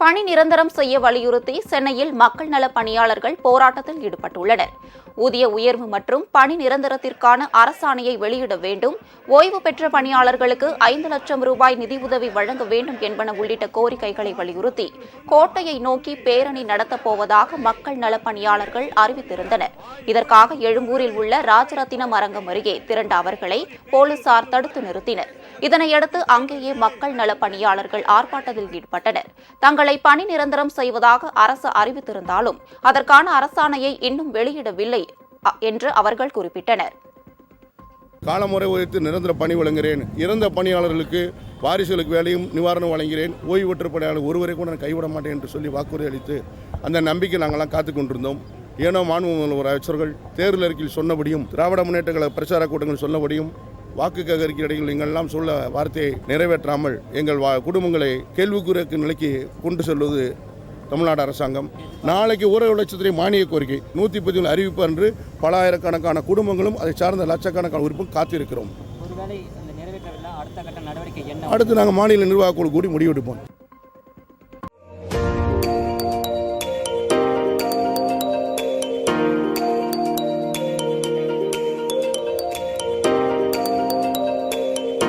பணி நிரந்தரம் செய்ய வலியுறுத்தி சென்னையில் மக்கள் நல பணியாளர்கள் போராட்டத்தில் ஈடுபட்டுள்ளனர். ஊதிய உயர்வு மற்றும் பணி நிரந்தரத்திற்கான அரசாணையை வெளியிட வேண்டும். ஓய்வு பெற்ற பணியாளர்களுக்கு ஐந்து லட்சம் ரூபாய் நிதியுதவி வழங்க வேண்டும் என்பன உள்ளிட்ட கோரிக்கைகளை வலியுறுத்தி கோட்டையை நோக்கி பேரணி நடத்தப்போவதாக மக்கள் நல பணியாளர்கள் அறிவித்திருந்தனர். இதற்காக எழும்பூரில் உள்ள ராஜரத்தினம் அரங்கம் அருகே திரண்ட அவர்களை போலீசார் தடுத்து நிறுத்தினர். இதனையடுத்து அங்கேயே மக்கள் நல பணியாளர்கள் ஆர்ப்பாட்டத்தில் ஈடுபட்டனர். தங்களை பணி நிரந்தரம் செய்வதாக அரசு அறிவித்திருந்தாலும் அதற்கான அரசாணையை இன்னும் வெளியிடவில்லை அ- என்று அவர்கள் குறிப்பிட்டனர். காலமுறை உயர்த்து நிரந்தர பணி வழங்குகிறேன். இறந்த பணியாளர்களுக்கு வாரிசுகளுக்கு வேலையும் நிவாரணம் வழங்குகிறேன். ஓய்வு பெற்ற பணியாளர் ஒருவரை கூட நான் கைவிட மாட்டேன் என்று சொல்லி வாக்குறுதி அளித்து அந்த நம்பிக்கை நாங்கள்லாம் காத்து கொண்டிருந்தோம். ஏனோ மாண்பு முதல்வர் அமைச்சர்கள் தேர்தல் அறிக்கையில் சொன்னபடியும் திராவிட முன்னேற்ற கழக பிரச்சார கூட்டங்கள் சொன்னபடியும் வாக்கு சேகரிக்கிற இடையில் எங்களெல்லாம் சொல்ல வார்த்தையை நிறைவேற்றாமல் எங்கள் வா குடும்பங்களை கேள்விக்குறிக்கு நிலைக்கு கொண்டு செல்வது தமிழ்நாடு அரசாங்கம். நாளைக்கு ஊரக லட்சத்திலே மானிய கோரிக்கை நூற்றி பதிமூணு அறிவிப்பு அன்று பல ஆயிரக்கணக்கான குடும்பங்களும் அதை சார்ந்த லட்சக்கணக்கான உறுப்பும் காத்திருக்கிறோம். அடுத்து நாங்கள் மாநில நிர்வாக குழு கூடி முடிவெடுப்போம்.